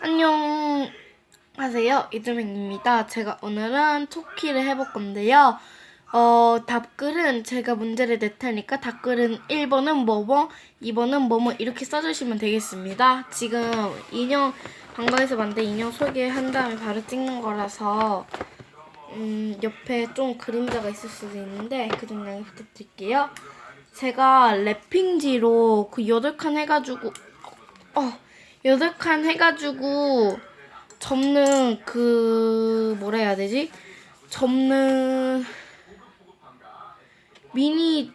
안녕 하세요. 이주맹입니다. 제가 오늘은 토끼를 해볼 건데요. 어, 답글은 제가 문제를 낼 테니까 답글은 1번은 뭐뭐, 2번은 뭐뭐 이렇게 써주시면 되겠습니다. 지금 인형, 방과에서 만든 인형 소개한 다음에 바로 찍는 거라서 음, 옆에 좀 그림자가 있을 수도 있는데 그점 양해 부탁드릴게요. 제가 랩핑지로 그 8칸 해가지고 어, 여덟 칸 해가지고 접는 그 뭐라 해야 되지? 접는 미니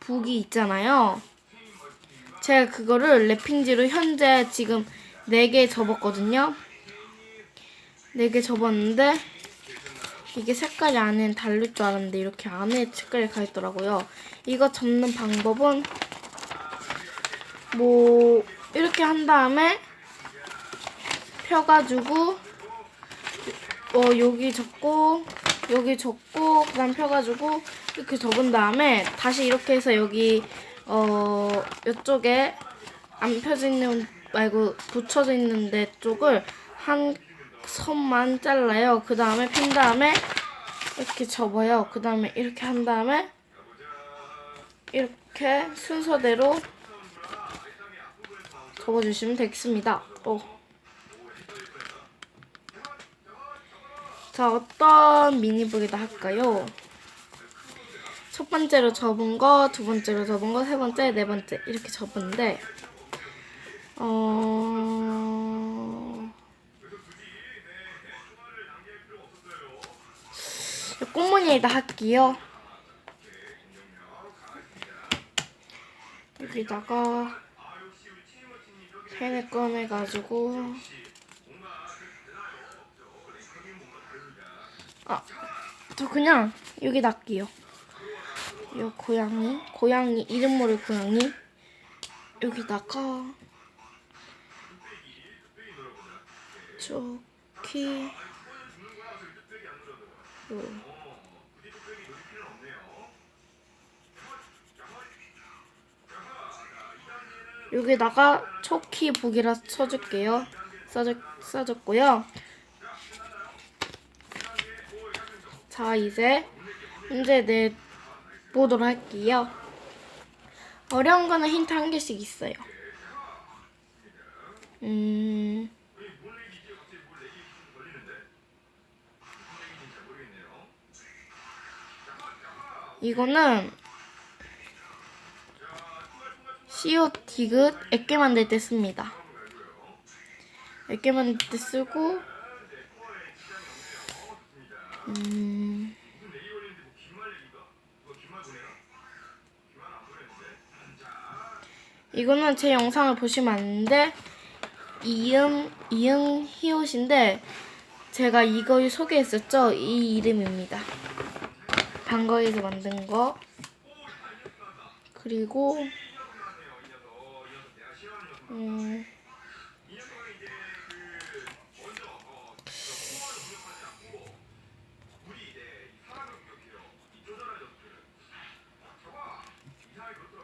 북이 있잖아요. 제가 그거를 랩핑지로 현재 지금 4개 접었거든요. 4개 접었는데 이게 색깔이 안에는 다를 줄 알았는데 이렇게 안에 색깔이 가 있더라고요. 이거 접는 방법은 뭐 이렇게 한 다음에 펴가지고 어 여기 접고 여기 접고 그다음 펴가지고 이렇게 접은 다음에 다시 이렇게 해서 여기 어 이쪽에 안 펴져 있는 말고 붙여져 있는 데 쪽을 한 선만 잘라요. 그 다음에 핀 다음에 이렇게 접어요. 그 다음에 이렇게 한 다음에 이렇게 순서대로 접어주시면 되겠습니다. 어. 자, 어떤 미니북이다 할까요? 첫 번째로 접은 거, 두 번째로 접은 거, 세 번째, 네 번째 이렇게 접은데 어... 꽃무늬에다 할게요. 여기다가 펜을 꺼내가지고. 아, 저 그냥 여기 놨게요. 요 고양이, 고양이 이름 모를 고양이. 여기다가 저기. 요 여기다가 초키 북이라 써줄게요. 써줬, 써줬고요. 자, 이제 문제 내보도록 할게요. 어려운 거는 힌트 한 개씩 있어요. 음, 이거는 CO 디귿 액게 만들 때 씁니다. 액게 만들 때 쓰고 음, 이거는 제 영상을 보시면 아는데 이응 이응 히읗인데 제가 이걸 소개했었죠. 이 이름입니다. 방거에서 만든 거 그리고 음,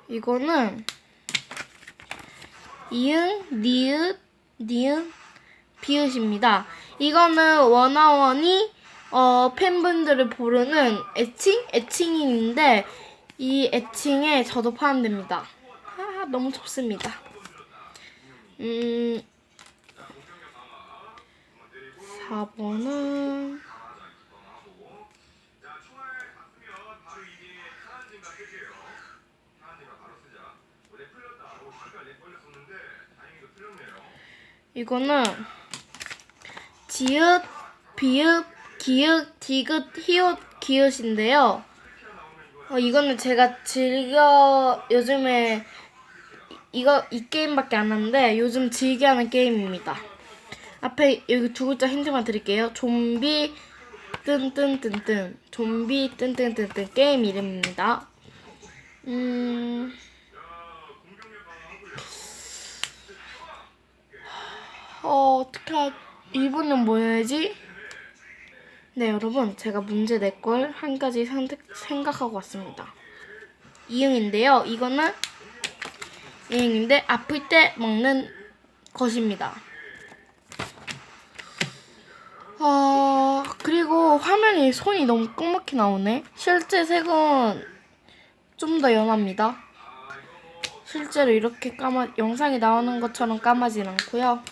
이거는 이응, 니읒, 니은, 비읒입니다. 이거는 원어원이 어, 팬분들을 부르는 애칭? 애칭인데 이 애칭에 저도 포함됩니다. 아, 너무 좋습니다. 음, 4번은 이거는 지읒, 비읒, 기읒, 디귿, 히읗, 기읒인데요. 어, 이거는 제가 즐겨 요즘에 이거 이 게임밖에 안 하는데 요즘 즐겨하는 게임입니다. 앞에 여기 두 글자 힌트만 드릴게요. 좀비 뜬뜬뜬뜬 좀비 뜬뜬뜬뜬 게임 이름입니다. 음. 어, 어떻게 하... 이분은 뭐야지? 네, 여러분, 제가 문제 낼 걸 한 가지 생각하고 왔습니다. 이응인데요. 이거는 이응인데 아플 때 먹는 것입니다. 어, 그리고 화면이 손이 너무 끄먹게 나오네. 실제 색은 좀 더 연합니다. 실제로 이렇게 까마, 영상이 나오는 것처럼 까마진 않고요.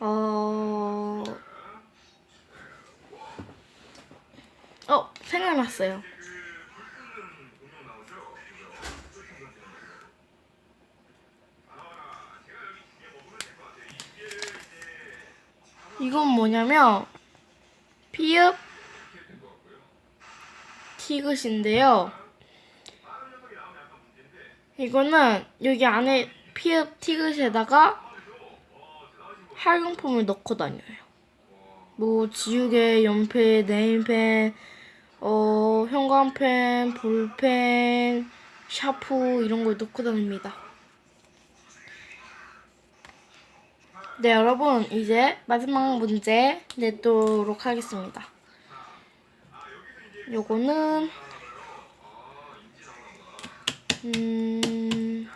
어, 어, 생각났어요. 이건 뭐냐면 피읍 티귿인데요. 이거는 여기 안에 피읍 티귿에다가 학용품을 넣고 다녀요. 뭐 지우개, 연필, 네임펜, 어 형광펜, 볼펜, 샤프 이런 걸 넣고 다닙니다. 네, 여러분, 이제 마지막 문제 내도록 하겠습니다. 요거는, 음,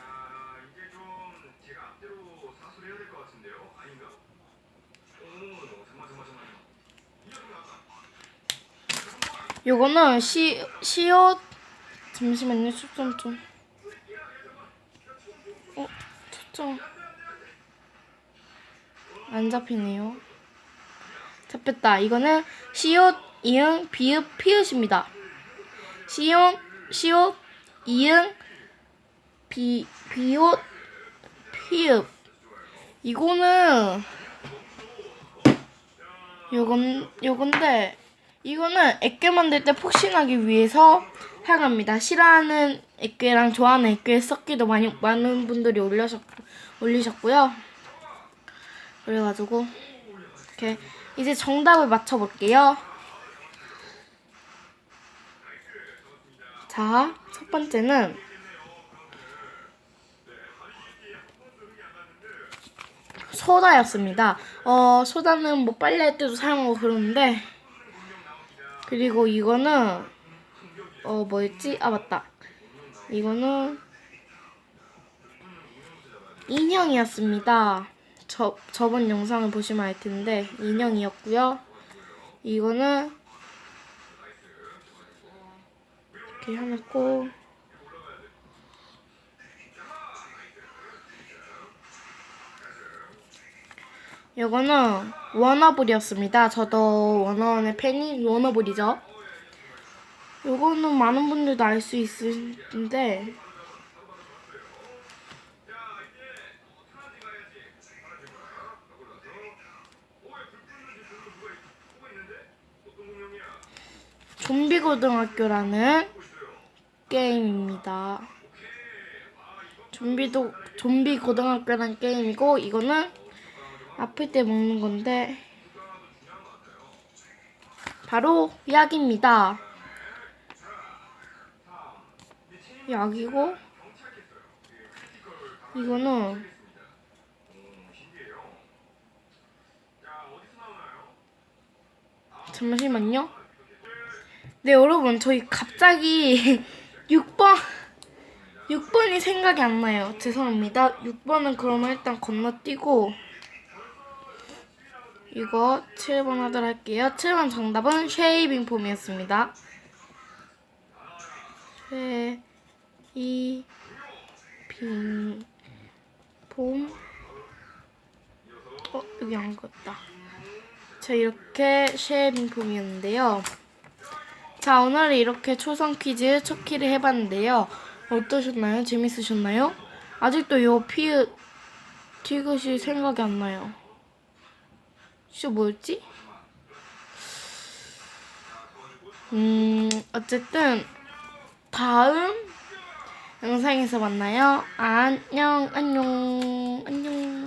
요거는 시, 시옷, 잠시만요, 초점 좀. 어, 초점. 안 잡히네요. 잡혔다. 이거는 시옷, 이응, 비읍, 피읍입니다. 시옷, 시옷, 이응, 비, 비옷, 피읍. 이거는 요건 요건데 이거는 액괴 만들 때 폭신하기 위해서 사용합니다. 싫어하는 액괴랑 좋아하는 액괴 섞기도 많이 많은 분들이 올려셨 올리셨고요. 그래가지고 이렇게 이제 정답을 맞춰볼게요. 자, 첫 번째는 소다였습니다. 어, 소다는 뭐 빨래할 때도 사용하고 그러는데 그리고 이거는 어 뭐였지? 아 맞다. 이거는 인형이었습니다. 저, 저번 영상을 보시면 알 텐데 인형이었고요. 이거는 이렇게 해놓고 이거는 워너블이었습니다. 저도 워너원의 팬이 워너블이죠. 이거는 많은 분들도 알 수 있을 텐데 좀비 고등학교라는 게임입니다. 좀비도 좀비 고등학교라는 게임이고 이거는 아플 때 먹는 건데 바로 약입니다. 약이고 이거는 잠시만요. 네, 여러분, 저희 갑자기 6번, 6번이 생각이 안 나요. 죄송합니다. 6번은 그러면 일단 건너뛰고, 이거 7번 하도록 할게요. 7번 정답은 쉐이빙 폼이었습니다. 쉐이빙 폼. 어, 여기 안 갔다. 자, 이렇게 쉐이빙 폼이었는데요. 자, 오늘 이렇게 초성 퀴즈 첫 키를 해봤는데요. 어떠셨나요? 재밌으셨나요? 아직도 요 피읍 티귿이 생각이 안 나요. 진짜 뭐였지? 음, 어쨌든 다음 영상에서 만나요. 안녕, 안녕, 안녕.